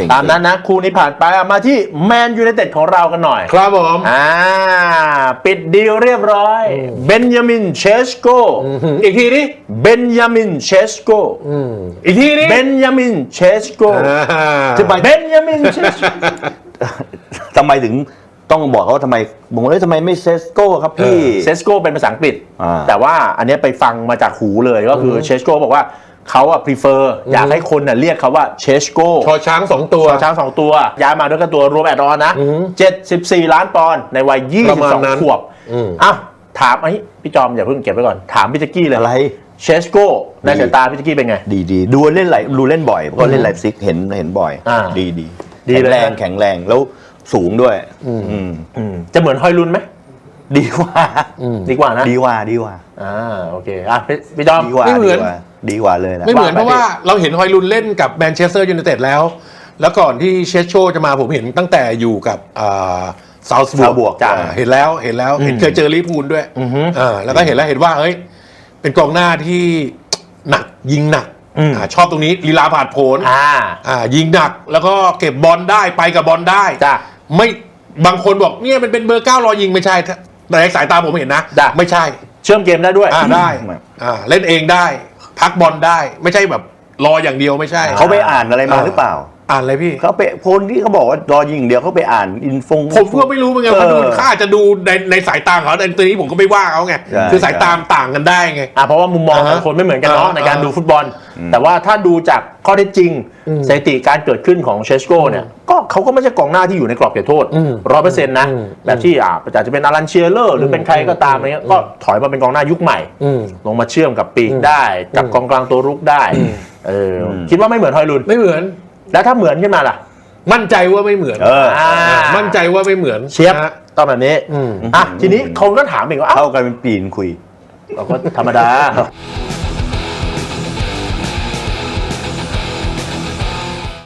ก่งตามนั้นนะคู่นี้ผ่านไปอะมาที่แมนยูไนเต็ดของเรากันหน่อย ครับผมอ่า ปิดดีลเรียบร้อย เบนยามินเชสโกอีกทีนี้เบนยามินเชสโกอีกทีนี้เบนยามินเชสโกอ่าจะไปเบนยามินเชสโกทำไมถึงต้องบอกเขาว่าทำไมบอกว่าเอ้ยทำไมไม่เซสโก้ครับพี่เชสโกเป็นภาษาอังกฤษอ่าแต่ว่าอันเนี้ยไปฟังมาจากหูเลยก็คือเชสโกบอกว่า เขาอะ prefer อยากให้คนน่ะเรียกเขาว่าเชสโกชอช้างสองตัว ชอช้างสองตัว ย้ายมาด้วยกันตัวรวมแอดออนนะ74ล้านปอนด์ในวัยประมาณนั้น22ขวบอืมอะถามไอ้พี่จอมอย่าเพิ่งเก็บไว้ก่อน ถามพี่แจ็กกี้เลยอะไรเชสโกในสายตาพี่แจ็กกี้เป็นไง ดีดีดูเล่นไหลดูเล่นบ่อยเพราะเล่นไลฟ์ซิกเห็นเห็นบ่อยอ่าดีดีดีแข็งเลยแรงนะแข็งแรงแล้วสูงด้วยอืมอืมจะเหมือนฮอยลุนไหมดีกว่าดีกว่านะ ดีกว่าดีกว่าอ่าโอเคอะพี่พี่จอมดีกว่าไม่เหมือนดีกว่า ดีกว่าเลยนะไม่เหมือนว่าไปเพราะว่าเราเห็นฮอยลุนเล่นกับแมนเชสเตอร์ยูไนเต็ดแล้ว แล้วก่อนที่เชสโชจะมาผมเห็นตั้งแต่อยู่กับซาวส์บวก Salzburg จ้ะเห็นแล้วเห็นแล้วเห็นเคยเจอลิเวอร์พูลด้วยอือฮึอ่าแล้วก็เห็นแล้วเห็นว่าเฮ้ยเป็นกองหน้าที่หนักยิงหนักอืมอ่าชอบตรงนี้ลีลาผ่านโผนอ่าอ่ายิงหนักแล้วก็เก็บบอลได้ไปกับบอลได้จ้ะไม่บางคนบอกเนี่ยมันเป็นเบอร์เก้ารอยิงไม่ใช่ถ้าแต่ในสายตาผมเห็นนะจ้ะไม่ใช่ เชื่อมเกมได้ด้วยอ่าได้อืมอ่าเล่นเองได้ พักบอลได้ ไม่ใช่แบบรออย่างเดียวไม่ใช่ เขาไปอ่านอะไรมาหรือเปล่า อ่านอะไรพี่ เขาไปคนที่เขาบอกว่ารอยิงอย่างเดียวเขาไปอ่านอินฟงผมก็ไม่รู้เหมือนกันว่าเอดูอเขาอาจจะดูในในสายตาเขาแต่ตัวนี้ผมก็ไม่ว่าเขาไงใช่คือสายตามนต่างกันได้ไงอะเพราะว่ามุมมองอ่าฮะของคนไม่เหมือนกันเนาะอ่าในการอ่าดูฟุตบอล แต่ว่าถ้าดูจากข้อเท็จจริงอืมสถิติการเกิดขึ้นของเชสโกเนี่ยก็เขาก็ไม่ใช่กองหน้าที่อยู่ในกรอบเขตโทษอืมร้อยเปอร์เซ็นต์นะอืมแบบที่อ่าอาจจะเป็นอารันเชียเลอร์หรือเป็นใครก็ตามอะไรเงี้ยก็ถอยมาเป็นกองหน้ายุคใหม่อืมลงมาเชื่อมกับปีกได้ กับกองกลางตัวรุกได้เอออมคิดว่าไม่เหมือนฮอยลุนไม่เหมือน แล้วถ้าเหมือนขึ้นมาล่ะ มั่นใจว่าไม่เหมือนเอออ่า มั่นใจว่าไม่เหมือนเชียบนะฮะตอนแบบนี้อืม อะทีนี้คนก็ถามอีกว่าเอ้าเท่ากันเป็นปีนคุย เราก็ธรรมดา